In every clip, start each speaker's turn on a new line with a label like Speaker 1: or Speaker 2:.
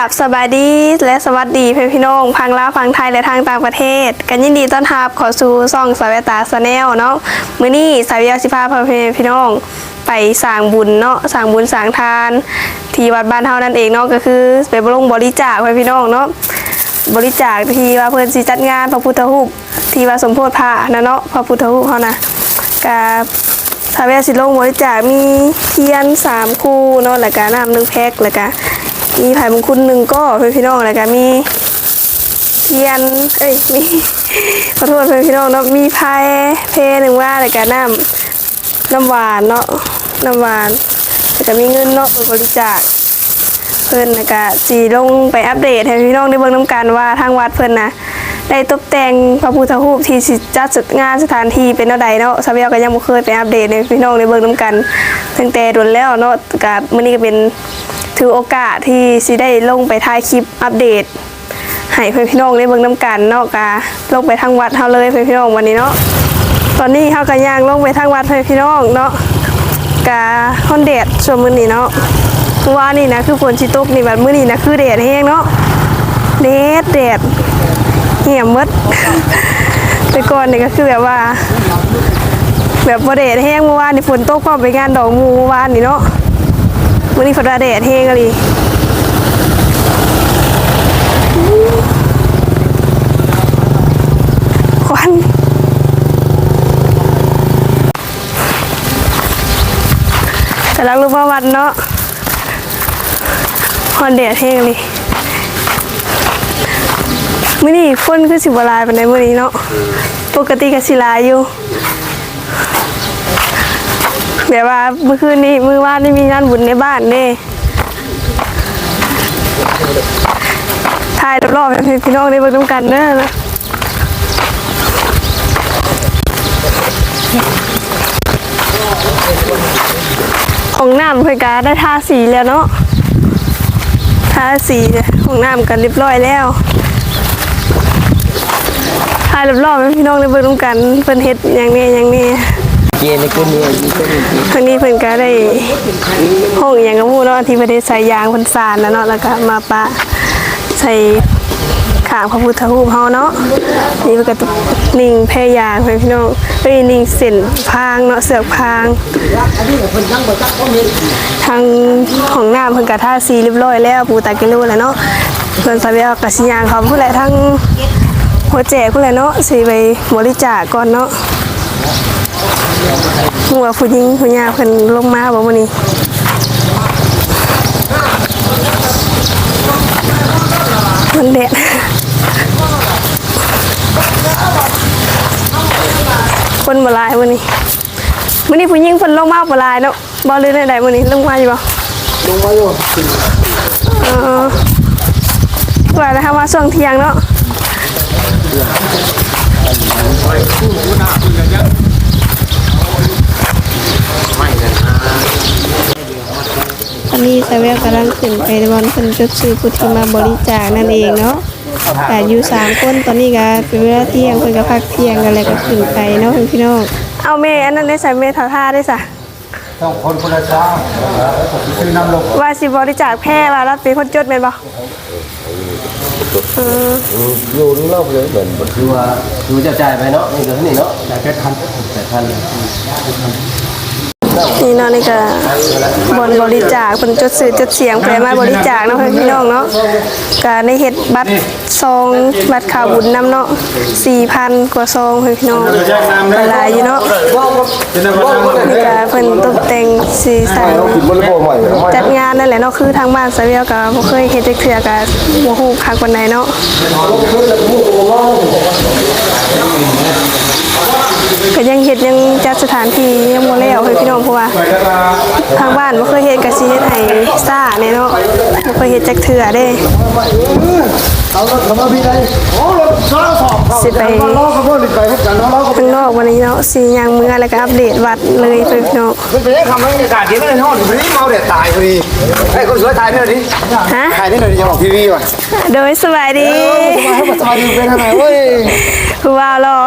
Speaker 1: กับสบายดีและสวัสดีเพื่อนพี่น้องพังลาวพังไทยและทางต่างประเทศ กันยินดีต้อนรับขอสู่ซ่องสาวตาสแนลเนาะมื้อนี้สาวยาสิพาเพื่อนพี่น้อง ไปสร้างบุญเนาะสร้างบุญสร้างทาน ที่วัดบ้านเฮานั่นเองเนาะก็คือไปบรงบริจาคเพื่อนพี่น้องเนาะบริจาคที่ว่าเพิ่นสิจัดงานพระพุทธรูปที่ว่าสมโพธิพระนะเนาะพระพุทธรูปเฮานะกับทาวเวสสิลงบริจาคมีเทียนสามคู่เนาะแล้วก็น้ำหนึ่งแพ็คแล้วก็ มีไผ่มงคลหนึ่งก็เพื่อนพี่น้องแล้วก็มีเทียน เอ้ย มีขอโทษเพื่อนพี่น้องเนาะ มีไผ่เพหนึ่งว่าแล้วก็น้ำน้ำหวานเนาะ น้ำหวานแล้วก็มีเงินเนาะไปบริจาคเพิ่นนะกะสีลงไปอัปเดตให้พี่น้องได้เบิ่งน้ำกันว่าทางวัดเพิ่นนะได้ตกแต่งพระพุทธรูปที่จัดสุดงานสถานที่เป็นเท่าใดเนาะซาเบียก็ยังบ่เคยไปอัปเดตให้พี่น้องได้เบิ่งน้ำกันตั้งแต่ดนแล้วเนาะกะมื้อนี้ก็เป็น ถือโอกาสที่สิได้ลงไปถ่ายคลิปอัปเดตให้เพื่อนพี่น้องได้เบิ่งน้ำกันนาะกะลงไปทางวัดเฮาเลยเพื่อนพี่น้องวันนี้เนาะตอนนี้เฮาก็ย่างลงไปทางวัดเพื่อนพี่น้องเนาะกะฮ้อนแดดช่วงมื้อนี้เนาะเมื่อวานนี่นะคือฝนชิตกนี่บัดมื้อนี้นะคือแดดแห้งเนาะแดดแดดเหี่ยมมดแต่ก่อนนี่ก็คือแบบว่า แบบบ่แดดแห้งเมื่อวานนี่ฝนตกพร้อมไปงานดอกมูเมื่อวานนี่เนาะ มื้อนี้ฝนว่าแดดแห้งอะลีควันกำลังรู้ว่าวันเนาะฮอนเดดแห้งเลยมื่อนี้ฝนคือสิบลายไปในมื่อนี้เนาะ ปกติก็สิลายอยู่ แบบว่าเมื่อคืนนี้มือวานนี่มีงานบุญในบ้านเด้ถ่ายรอบๆให้พี่น้องได้เบิ่งนำกันเด้อะของน้ำเพื่อกาได้ทาสีแล้วเนาะทาสีห้องน้ำกันเรียบร้อยแล้วทาเรียบร้อยไหมพี่น้องได้เบิ่งร่มกันเพิ่นเฮ็ดอย่างนี้อย่างนี้
Speaker 2: เกณฑ์ในคนนี้คนนี้
Speaker 1: ทางนี้เพิ่นก็ได้ห้องอย่างกับมูเนาะที่ประเทศใส่ยางพิ่นสานนะเนาะแล้วก็มาปะใส่ขางพระพุทธรูปเฮาเนาะนี่มันก็ตนิ่งแพรยางเพิ่นพี่น้องเอ้ยนิ่งเส้นพางเนาะเสือกพางทางของน้ำเพิ่นกะท่าซีเรียบร้อยแล้วปูตากิโลแล้วเนาะเพิ่นสาวียกะสิยางเขาผู้ใดทั้งหัวแจกผู้ใดเนาะสิไปบริจาคก่อนเนาะ หัวาผู้หญิงผู้ยาเพิ่นลงมาบ่มื้อนี้มันแดดคนบ่หลายมื้อนี้มื้อนี้ผู้หญิงเพิ่นลงมาบ่หลายเนาะบ่ลือได้ใดมื้อนี้ลงมาอยู่บ่
Speaker 2: ลงมาอยู่
Speaker 1: เออว่าแล้วค่ะว่าช่วงเที่ยงเนาะ ตอนนี้สาวเวลกำลังขึ้นไปบอลเป็นจุดซื้อผู้ที่มาบริจาคนั่นเองเนาะแต่อยู่สามคนตอนนี้ก็เป็นเวลาเที่ยงเพิ่นก็พักเที่ยงกันแล้วก็ขึ้นไปเนาะพี่น้องเอาเมย์อันนั้นได้ใส่เมย์ถอท่าได้สะ
Speaker 2: ต้องคนคนละช้างซื้อน้ำลง
Speaker 1: ว่าสิบริจาคแพร่ว่าแล้วเป็นคนจดแม่นบ่เออ
Speaker 2: อยู่นี่รอบเลยเหมือนคือว่าคือจะจ่ายไปเนาะนี่เดี๋ยวนี้เนาะจ่ายแค่พันแต่พัน
Speaker 1: นี่เนาะนี่ก็บนบริจาคเป็นจดสื่อจดเสียงไปมาบริจาคเนาะเพื่อนพี่น้องเนาะก็ในเฮ็ดบัตรซองบัตรข่าวบุญนํเนาะ4,000กว่าซองเพื่อนพี่น้องหลายอยู่เนาะนี่ก็เพิ่นตกแต่งสีสัน
Speaker 2: บริโภคใหม่
Speaker 1: จัดงานนั่นแหละเนาะคือทางบ้านสะเวียวก็บ่เคยเฮ็ดจักเทื่อก็บ่ฮู้คักปานใดเนาะ ก็ยังเฮ็ดยังจัดสถานที่ยังบ่แล้วเฮ้พี่น้องเพราะว่าทางบ้านบ่เคยเฮ็ดกะสิเฮ็ดให้ซ่าแน่เนาะบ่เคยเฮ็ดจักเทื่อเด้
Speaker 2: เอารถเข้ามาพี่ได้โอ้รถสองสอบ
Speaker 1: สิไป
Speaker 2: ล้อเขาพูดไปให้กันล้อเขา
Speaker 1: ข้างนอกวันนี้เนาะสิย่างเมือแล้วก็อัปเดตวัดเลยเพิ่นพี่น้อง
Speaker 2: เป็นไปได้คำว่าอากาศดีไม่ได้นอนวันนี้เมาเด็ดตายพอดีไอ้คนสวยถ่ายนี่หน่อยดิ
Speaker 1: ฮะ
Speaker 2: ถ่ายนี่หน่อยดิจะบอกทีวีว่ะ
Speaker 1: โดยสบายดี
Speaker 2: มาให้มาถ่ายดูเป็นอะไรเว้ย
Speaker 1: ผู้ว่าวรอ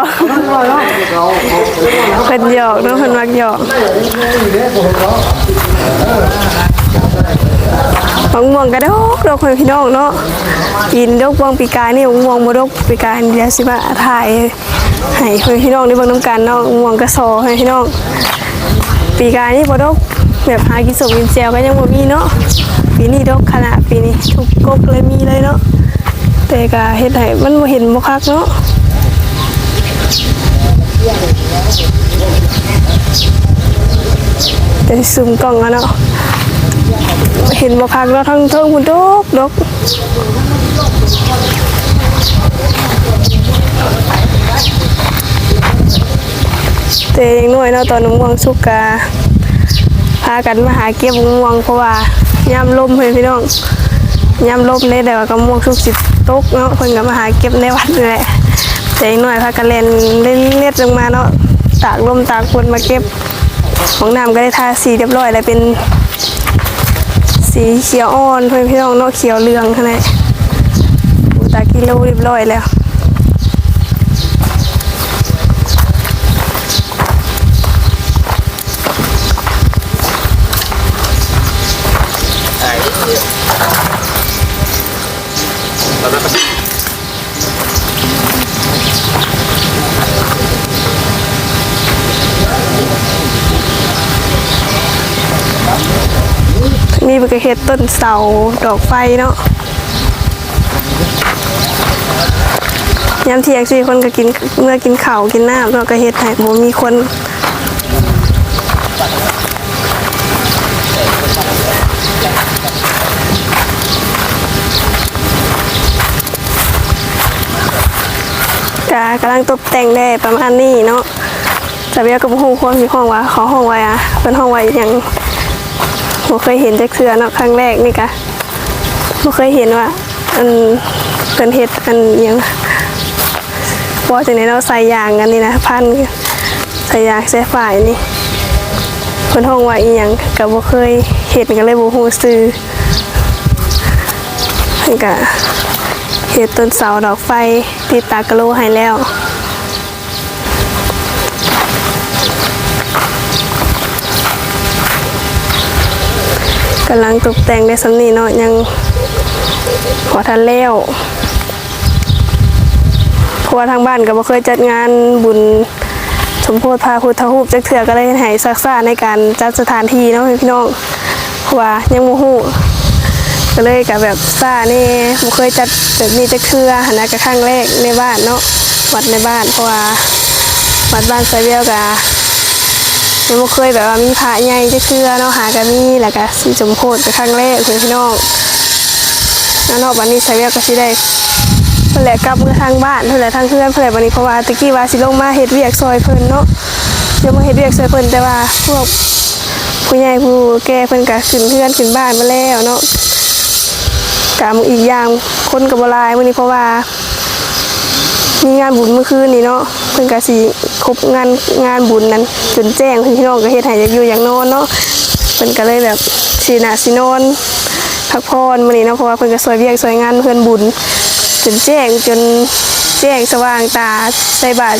Speaker 1: เพิ่นหยอกเนาะเพิ่นมักหยอก บางม่วงกระดกดอกเพื่อนพี่น้องเนาะปีนดอกบางปีกายนี่บางม่วงบดกปีกายเดี๋ยวสิมาถ่ายให้เพื่อนพี่น้องได้เบิ่งน้ำกันเนาะบางม่วงกระซอให้พี่น้อง ปีกายนี่บดกแบบหากินสมกินแจวก็ยังบ่มีเนาะปีนี้ดกขนาดปีนี้ทุกกกเลยมีเลยเนาะแต่ก็เฮ็ดให้มันบ่เห็นบ่คักเนาะแต่ซูมกล้องอะเนาะ เห็นบ่คักเนาะทั้งเทิงพุ่นดกดกแต่ยังน้อยเนาะตอนน้องม่วงสุกกาพากันมาหาเก็บมะม่วงเพราะว่ายามลมเพื่อนพี่น้องยามลมเลยแต่ว่ากระม่วงสุกสิตกเนาะเพิ่นก็มาหาเก็บในวัดนี่แหละแต่อีกหน่อยพากันเล่นเล่นเลียดลงมาเนาะตากลมตากฝนมาเก็บของน้ำก็ได้ทาสีเรียบร้อยแล้วเป็น สีเขียวอ่อนเพื่อนพี่น้องเนาะเขียวเหลืองขนาดตากิโลเรียบร้อยแล้ว นี่เป็นกระเฮ็ดต้นเสาดอกไฟเนาะยามเที่ยงสี่คนก็กินเมื่อกินข้าวกินน้ำเนากระเฮ็ดให้บ่มีคนกากำลังตกแต่งได้ประมาณนี้เนาะแต่เบียกับฮู้ความมีห้องว่าขอห้องไว้อะเป็นห้องไว้อย่าง บ่เคยเห็นจักเทื่อเนาะครั้งแรกนี่กะบ่เคยเห็นว่า อันเพิ่นเฮ็ดอันอิหยังว่จังได๋เนาะใส่ยางกันนี่นะพันใส่ยางใส่ฝ่ายนี่เพิ่นห้องว่าอีหยังก็บ่เคยเห็นก็เลยบ่ฮู้ชื่อเพิ่นก็เฮ็ดต้นเสาดอกไฟติดตากะโลให้แล้ว กำลังตกแต่งได้สำนีเนาะยังขอทันแล้วเพราะว่าทางบ้านก็บ่เคยจัดงานบุญสมโพธิพาพุทธรูปจักเถื่อก็เลยให้ซักซ่าในการจัดสถานที่เนาะพี่น้องเพราะว่ายังบ่ฮู้ก็เลยกับแบบซ่านี่บ่เคยจัดแบบนี้จักเถื่อหันนะก็ครั้งแรกในบ้านเนาะวัดในบ้านเพราะว่าวัดบ้านไซเวียกะ ยังบ่เคยแบบว่ามีพระใหญ่จะเคือเนาะหากันมีแล้วก็สิสมโพธิเป็นครั้งแรกเพื่อนพี่น้องแล้วนอกวันนี้ใช้เวียกก็สิได้เพื่อนแหละกลับเมื่อทางบ้านเพื่อนแหละทางเพื่อนเพื่อนแหละวันนี้เพราะว่าตะกี้ว่าสิลงมาเฮ็ดเวียกซอยเพิ่นเนาะเดี๋ยวมาเฮ็ดเวียกซอยเพิ่นแต่ว่าพวกผู้ใหญ่ผู้แก่เพิ่นก็ขึ้นเพื่อนขึ้นบ้านมาแล้วเนาะกามอีกอย่างคนก็บ่หลายมื้อนี้เพราะว่า มีงานบุญเมื่อคืนนี้เนาะเพิ่นก็สิครบงานงานบุญนั้นจนแจ้งเพิ่นพี่น้องก็เฮ็ดให้อยากอยู่อยากนอนเนาะเพิ่นก็เลยแบบสิน่ะสินอนพักผ่อนมื้อนี้เนาะเพราะว่าเพิ่นก็ซอยเวียกซอยงานเพิ่นบุญจนแจ้งจนแจ้งสว่างตาใส่บาตร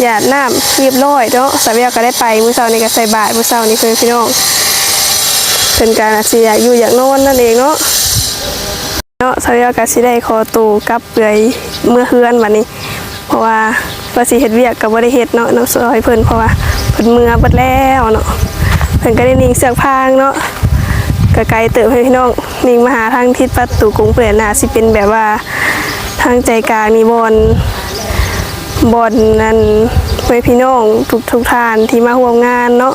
Speaker 1: หยาดน้ำเรียบร้อยเนาะสาวเวียก็ได้ไปมื้อเช้านี้ก็ใส่บาตรมื้อเช้านี้เพิ่นพี่น้องเพิ่นก็น่าสิอยากอยู่อยากนอนนั่นเองเนาะเนาะสาวยากาสิได้ขอตูกลับเปื่อยเมื่อเฮือนวันนี้ เพราะว่าว่าสิเฮ็ดเวียกก็บ่ได้เฮ็ดเนาะเนาะซอยเพิ่นเพราะว่าเพิ่นเมื่อเบิดแล้วเนาะเพิ่นก็ได้นิ่งเสือกพางเนาะก็ไกลเติบให้พี่น้องนิ่งมาหาทางทิศประตูกรุงเปลี่ยนน่ะสิเป็นแบบว่าทางใจกลางนี่บอนบอนนั่นไว้พี่น้องทุกทุกทานที่มาร่วมงานเนาะ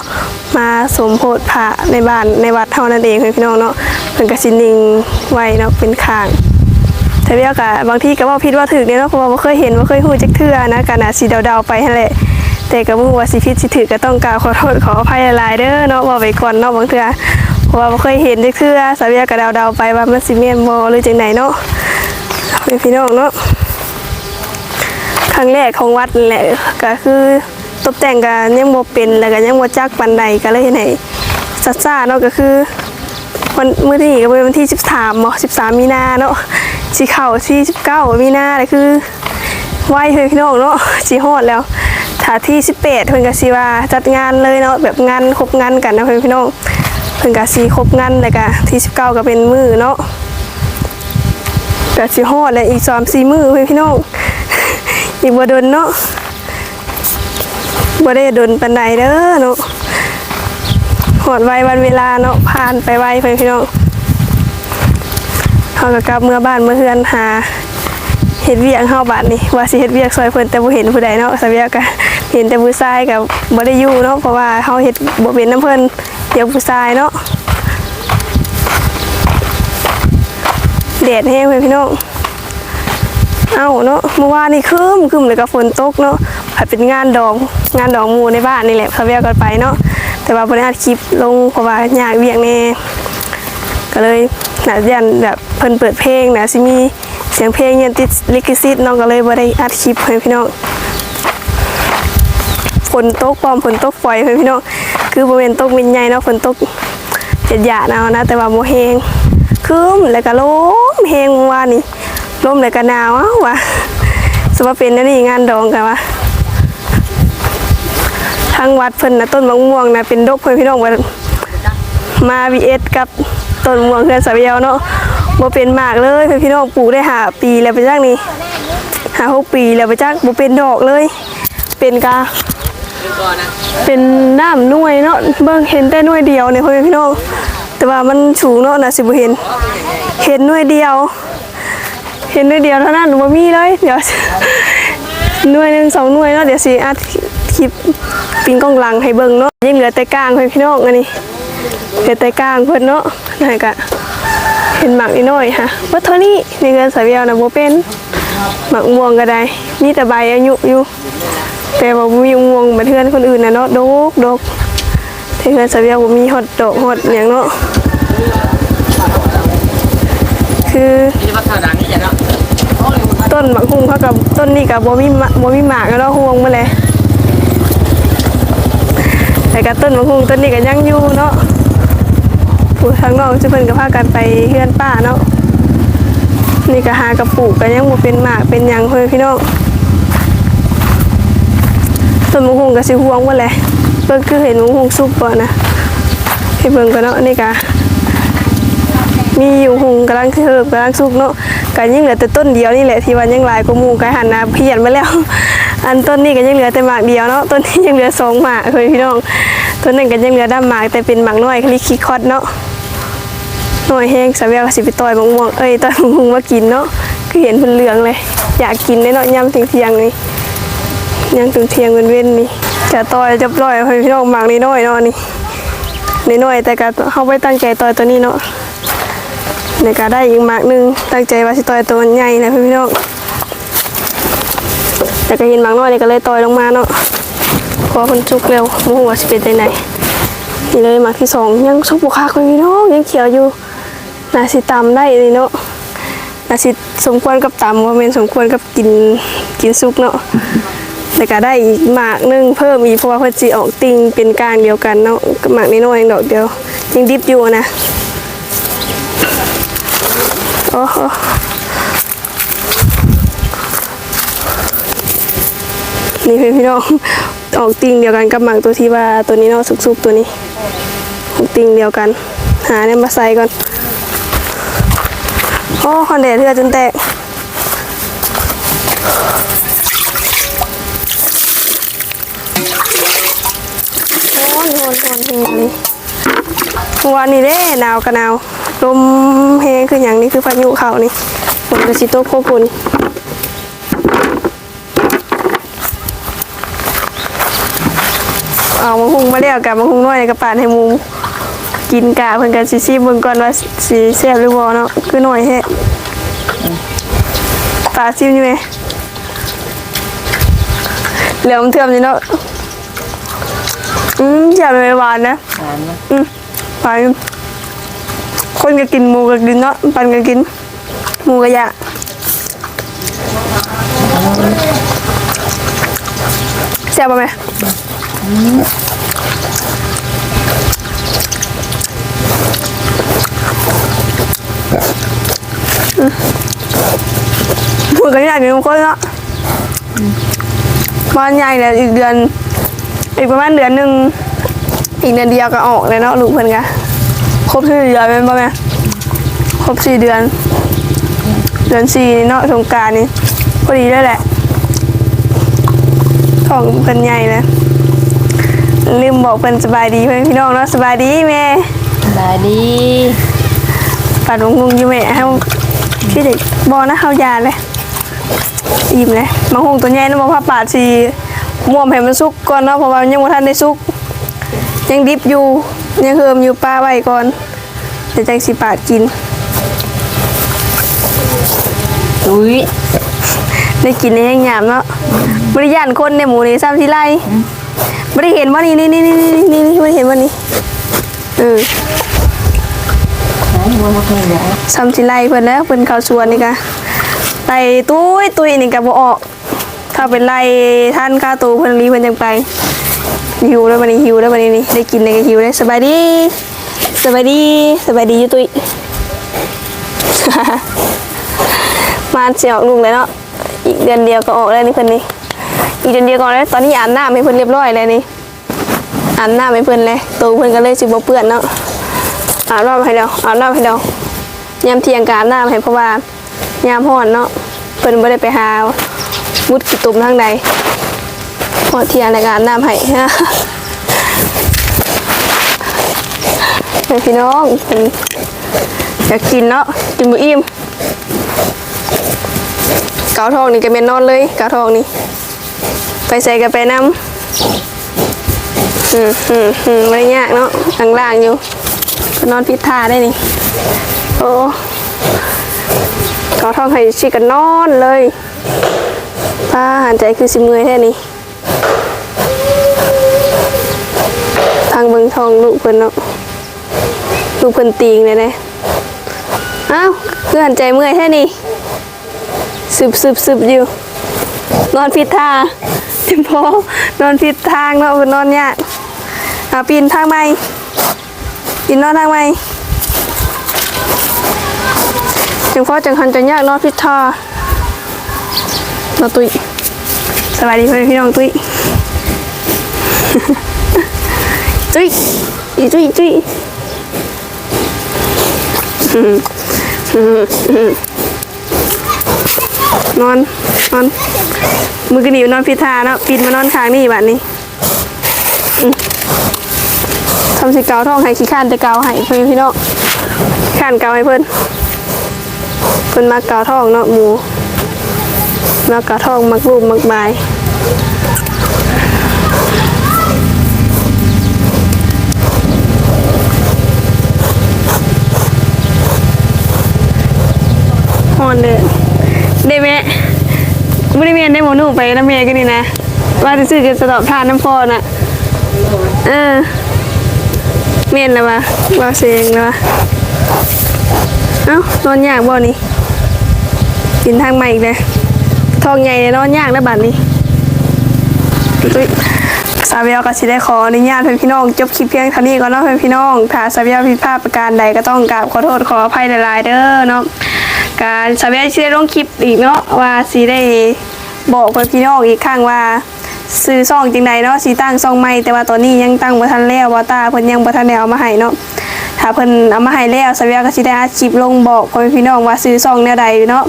Speaker 1: มาสมโพธิพระในบ้านในวัดเท่านั้นเองให้พี่น้องเนาะเพิ่นก็สินิ่งไว้เนาะเป็นข้าง แต่เวียกะบางทีก็ว่าผิดว่าถูกเนี่ยเนาะเพราะว่าบ่เคยเห็นบ่เคยฮู้จักเทื่อนะก็น่าสิเดาๆไปหั่นแหละแต่ก็บ่ฮู้ว่าสิผิดสิถูกก็ต้องกราบขอโทษขออภัยหลายๆเด้อเนาะว่าไปก่อนเนาะบางเทื่อเพราะว่าบ่เคยเห็นจักเทื่อสาวเวียก็เดาๆไปว่ามันสิแม่นบ่หรือจังไดเนาะเป็นพี่น้องเนาะครั้งแรกของวัดแหละก็คือตกแต่งก็ยังบ่เป็นแล้วก็ยังบ่จักปานใดก็เลยเฮ็ดให้ซ่าเนาะก็คือวันเมื้อนี้ก็เป็นวันที่ 13เนาะ13 มีนาเนาะ สิเข้าที่19มีหน้าเลยคือไวเฮ้ยพี่น้องเนาะสิฮอดแล้วถ้าที่18เพิ่นก็สิว่าจัดงานเลยเนาะแบบงานครบงานกันนะเพิ่อนพี่น้องเพิ่นก็สิครบงานแล้วก็ที่19ก็เป็นมือเนาะก็สิฮอดแล้วอีก3-4มื้อเพิ่อนพี่น้องอีกบ่ดนเนาะบ่ได้ดนปานใดเด้อเนาะฮอดไววันเวลาเนาะผ่านไปไวเพิ่อนพี่น้อง เฮาก็กลับเมื่อบ้านเมื่อเฮือนหาเฮ็ดเวียกเฮาบัดนี้ว่าสิเฮ็ดเวียกซอยเพิ่นแต่บ่เห็นผู้ใดเนาะสเวียกก็เห็นแต่ผู้ชายก็บ่ได้อยู่เนาะเพราะว่าเฮาเฮ็ดบ่เป็นน้ำเพิ่นเดี๋ยวผู้ชายเนาะแดดแห้งเพิ่นพี่น้องเอ้าเนาะเมื่อวานนี่ครึ้มครึ้มแล้วก็ฝนตกเนาะผัดเป็นงานดองงานดองมูในบ้านนี่แหละสะเวียกก็ไปเนาะแต่ว่าบ่ได้อัดคลิปลงเพราะว่าอยากเวียกแน่ก็เลยหน่ายันแบบ เพิ่นเปิดเพลงนะสิมีเสียงเพลงยันติดลิขสิทธิ์น้องก็เลยบ่ได้อัดคลิปให้พี่น้องฝนตกปลอมฝนตกฝอยให้พี่น้องคือบ่แม่นตกมินใหญ่เนาะฝนตกหยาดเอานะ แต่ว่าบ่แฮงครึ้มแล้วก็ลมแฮงว่านี่ลมแล้วก็หนาวอ้าวว่ะสว่าเป็นอันนี่งานดองกันวะทางวัดเพิ่นนะต้นมะม่วงนะเป็นดกเพิ่อนพี่น้องว่ามา VS กับต้นมะม่วงเพื่อนสาวเยาวเนาะ บ่เป็นหมากเลยพี่น้องปลูกได้หาปีแล้วไปจักนี่หาหกปีแล้วไปจักบ่เป็นดอกเลย เป็นกาเป็นน้ำน่วยเนาะเบิ่งเห็นแต่น่วยเดียวเนี่ยพื่อนพี่น้องแต่ว่ามันสูงเนาะนะสิบ่เห็น เห็นน่วยเดียว เห็นน่วยเดียวเท่านั้นบ่มีเลยเดี๋ยวน่วยหนึ่งสองน่วยเนาะเดี๋ยวสิอัดคลิปปิงกล้องหลังให้เบิ่งเนาะยังเหลือแต่กลางพ่อพี่น้องอันนี้เฮ็ดแต่กลางเพิ่นเนาะนั่นก็ เห็นหมักนิดหน่อยค่ะว่าเท่านี้ในเงินสายเวียวนะบ่เป็นหมักม่วงก็ได้ มีแต่ใบอายุอยู่ แต่ว่ามีม่วงเหมือนเพื่อนคนอื่นนะเนาะดกดกที่เงินสายเวียวบ่มีฮอดดอกฮอดหยังเนาะคือ
Speaker 3: นี่ว่าเท่าะเนาะ
Speaker 1: ต้นหมักฮุงเขากับต้นนี้กับบ่มีมะบ่มีหมากแล้วเนาะห่วงมาเลยแต่กับต้นหมักฮุงต้นนี้ก็ยังอยู่เนาะ ผู้ทางนอกจะเพิ่นก็พากันไปเฮือนป้าเนาะนี่ก็หากระปุกก็ยังบ่เป็นหมากเป็นหยังเพิ่นพี่น้องต้นมะฮุงก็สิห่วงว่าแหละเบิ่งคือเห็นมะฮุงสุกบ่นะให้เบิ่งก็เนาะนี่ก็มีอยู่หุงกำลังเทิบกำลังสุกเนาะก็ยังเหลือแต่ต้นเดียวนี่แหละที่ว่ายังหลายกว่าหมู่ก็หันหน้าเพียนมาแล้ว อันต้นนี้ก็ยังเหลือแต่หมากเดียวเนาะต้นนี้ยังเหลือสองหมากเลยพี่น้องต้นนั้นก็ยังเหลือด้ามหมากแต่เป็นหมากน้อยคลิกคิคอดเนาะ น่อยแห้งสาวแววก็สิไปต่อยมะม่วงเอ้ยต่อยมะม่วงมากินเนาะคือเห็นเพิ่นเหลืองเลย อยากกินได้เนาะยำเที่ยงนี่ยำถึงเที่ยงเว้นๆนี่จะต่อยจะปล่อยให้พี่น้องหมากน้อยๆเนาะนี่น้อยๆแต่ก็เฮาไว้ตั้งใจต่อยตัวนี้เนาะในก็ได้อีกหมากหนึงตั้งใจว่าสิต่อยตัวใหญ่นะพี่น้องแต่ก็เห็นหมากน้อยนี่ก็เลยต่อยลงมาเนาะเพราะว่าเพิ่นสุกเร็วบ่ฮู้ว่าสิเป็นจังไดนี่เลยหมากที่สองยังสุกบุคักเลยพี่น้องยังเขียวอยู่ นาสิตำได้เลยเนาะนาสิสมควรกับตำว่าเป็นสมควรกับกินกินซุกเนาะแต่ก็ได้อีกหมากนึงเพิ่มอีกเพราะว่าเพิ่นสิออกติงเป็นกลางเดียวกันเนาะกับหมากน้อยๆดอกเดียวยังดิบอยู่นะโอ้โหนี่เพี่พี่น้องออกติงเดียวกันกับหมากตัวที่ว่าตัวนี้เนาะสุกๆตัวนี้ติงเดียวกัน หาเนี่ยมาใส่ก่อน โอ้คอนเดดเทือจนแตกโอ้โอนโอนเฮงนี่เมื่อวานนี้เด้หนาวกับหนาวลมแห้งคืออย่างนี้คือพายุเขานี่ฝนกระชิโตโคฝนเอามาหุงมาเรียกกับมาหุงน้อยกระปานให้หมู กินกะเพิ่นกันสิซีเบิ่งก่อนว่าสิแซ่บหรือบ่เนาะคือหน่อยแฮะปลาซิมอยู่ไหมเหลือมนเทื่อมนี่เนาะอืมอย่าไปหวานนะ
Speaker 3: หวานไหม
Speaker 1: อืมไปคนก็กินหมูก็กินเนาะปันก็กินหมูก็อยากแซ่บป่ะแม่ หมูก็อยากกินทุกคนเนาะบ้านใหญ่เลยอีกเดือน อีกประมาณเดือนหนึ่งอีกเดือนเดียวก็ออกเลยเนาะลูกเพิ่นกะรบสี่เดือนเป็นป่ะแม่ครบสี่เดือน เดือนสี่เนาะสงกรารนี่พอดีด้วยแหละท้องเป็นใหญ่เลยลืมบอกเป็นสบายดีเพื่อนพี่น้องเนาะสบายดีแม่
Speaker 3: บายดี
Speaker 1: ปัดงงอยู่แม่ให้ พี่เด็กบอนะเขายาเลยอิ่มเลยมาหงตัวใหญ่นะบอกว่าปาดสีม่วมให้มันสุกก่อนเนาะเพราะว่ายังไม่ทันได้สุก ยังดิบอยู่ ยังเฮิมอยู่ป้าไว้ก่อนเดี๋ยวจังสิปาดกิน
Speaker 3: อุ้ย
Speaker 1: ได้กินในแห้งหยามเนาะบริยานคนในหมูนี่ซ้ำที่ไรบริเห็นว่านี่นี่นี่นี่นี่นี่นี่บริเห็นว่านี่เออ
Speaker 3: ไหนมันมาคุยแล้ว
Speaker 1: ซ้ำที่ไรเพิ่นแล้วเพิ่นเข้าสวนนี่กะไต่ตุ้ยตุ้ยนี่กะบ่ออก ถ้าเป็นไรท่านข้าตูเพิ่นรีเพิ่นจังไปหิวแล้ววันนี้หิวแล้ววันนี้นี่ได้กินในกะหิวเลยสบายดีสบายดีสบายดีอยู่ตุ้ยมาเสียออกลุงเลยเนาะอีกเดือนเดียวก็ออกแล้วนี่เพิ่นนี่อีกเดือนเดียวก็ออกแล้วตอนนี้อาบน้ำให้เพิ่นเรียบร้อยเลยนี่อาบน้ำให้เพิ่นเลยตัวเพิ่นก็เลยสิบ่เปื้อนเนาะ อาบน้ำให้แล้วอาบน้ำให้แล้วยามเที่ยงก็อาบน้ำให้เพราะว่ายามร้อนเนาะเพิ่นบ่ได้ไปหามุดขี้ตุ่มทางใดพอเที่ยงแล้วก็อาบน้ำให้ให้พี่น้องเพิ่นอยากกินเนาะกินบ่อิ่มเกาทองนี่ก็เป็นนอนเลยเกาทองนี่ไปใส่กันไปน้ำอืมอืมอืมไม่ยากเนาะล่างๆอยู่ นอนพิดท่าได้นี่ โอ้เกาทองให้ชิกันนอนเลยป้าหันใจคือสิเมื่อยแค่นี้ ทางเบิงทองลูกเพิ่นเนาะลูกเพิ่นตีงเลยนะอ้าวคือหันใจเมื่อยแค่นี้สืบสืบสืบอยู่ นอนผิดท่าจิมพอนอนผิดทางเนาะเป็นนอนยากอ่าปีนทางใหม่ ปีนนอนทางใหมจิมพอจังหันจังยากนอนผิท่าเราตุยสวัสดีเพื่อนพี่น้องตุยตุยอีตุยตุยนอนนอนมือกันหนีวนอนพิธาเนาะปีนมานอนค้างนี่บัดนี้อืมทำสิเกาท้องให้ขี้ข้านจะเกาให้เพื่อนพี่น้องข้านเกาให้เพื่อนเพื่อนมาเกาท้องเนาะหมูมาเกาท้องมักรูปมักบายฮอนเลยได้แม่ไม่ได้เมียนได้หมอนูไปน้ำเมียกันนี่นะ ว่าจะซื้อกันสะดอกทานน้ำพอน่ะ เออ เมียนแล้วะว่าเสียงแล้วะเอ้านอนยากบ่นี่กินทางใหม่อีกเลยทองใหญ่เลยนอนยากแล้วบัดนี้ตุ้ยสาวเวลก็สิได้ขออนุญาตเพื่อนพี่น้อง จบคลิปเพียงเท่านี้ก่อนเนาะเพื่อนพี่น้องถ้าสาวเวลผิดพลาดประการใดก็ต้องกราบขอโทษขออภัยหลายๆเด้อเนาะการสาวเวลสิได้ลงคลิปอีกเนาะว่าสิได้บอกเพื่อนพี่น้องอีกครั้งว่า ซื้อซองจริงใดเนาะสีตั้งซองใหม่แต่ว่าตอนนี้ยังตั้งบ่ทันแล้วบ่าตาเพิ่นยังบ่ทันได้เอามาให้เนาะถ้าเพิ่นเอามาให้แล้วสวเวียก็สิได้อาชีพลงบอกพ่อแม่พี่น้องว่าซื้อซองแนวใดเนาะ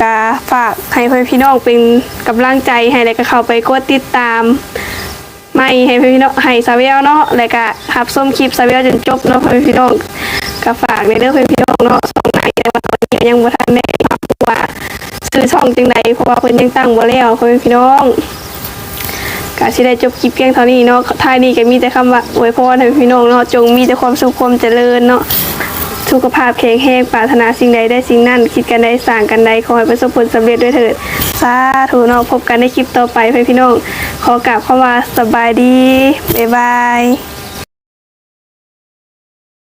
Speaker 1: ก็ฝากให้พ่อแม่พี่น้องเป็นกำลังใจให้แล้วก็เข้าไปกดติดตามไม่ให้พ่อแม่พี่น้องให้สาวเวีเนาะแล้วก็รับชมคลิปสาวเวีจนจบเนาะพ่อแม่พี่น้องก็ฝากในเด้องพ่อแม่พี่น้องเนาะซองไหนแต่ว่าตอนนี้ยังบ่ทันได้ปรับว่าซื้อซองจังใดเพราะว่าเพิ่นยังตั้งบ่แล้วพ่อแม่พี่น้อง ก็สิได้จบคลิปเพียงเท่านี้เนาะท้ายนี้ก็มีแต่คำว่าอวยพรให้พี่น้องเนาะจงมีแต่ความสุขความเจริญเนาะสุขภาพแข็งแรงปรารถนาสิ่งใดได้สิ่งนั้นคิดกันใดสั่งกันใดขอให้ประสบผลสำเร็จด้วยเถิดสาธุเนาะพบกันในคลิปต่อไปเพื่อนพี่น้องขอกราบเข้ามาสบายดีบ๊ายบาย